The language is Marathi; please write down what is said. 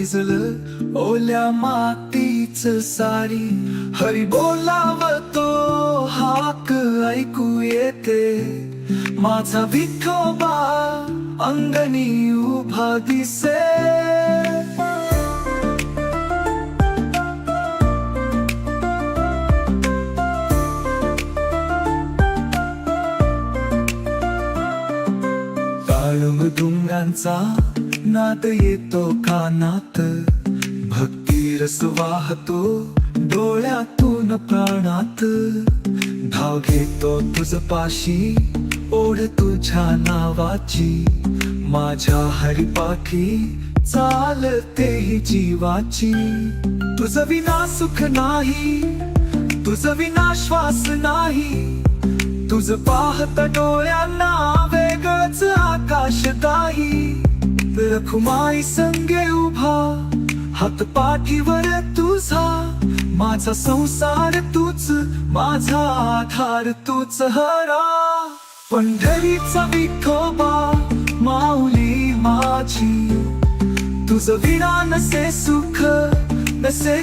भिजलं ओल्या मातीच सारी. हरी बोलावतो हाक ऐकू येते. माझा विठोबा अंगणी उभा दिसे. काळमृदुंगांचा नाद येतो कानात. भक्ती रस वाहतो डोळ्यातून प्राणात. धाव घेतो तुझ पाशी ओढ तुझ्या नावाची. माझ्या हरिपाखी चालते ही जीवाची. तुझ विना सुख नाही तुझ विना श्वास नाही. तुझ पाहत डोळ्यांना रखुमाई संगे उभा हात पाठीवर तुझा. माझा संसार तूच माझा आधार तूच हरा. पंढरीचा विठोबा माऊली माझी. तुझ विना नसे सुख नसे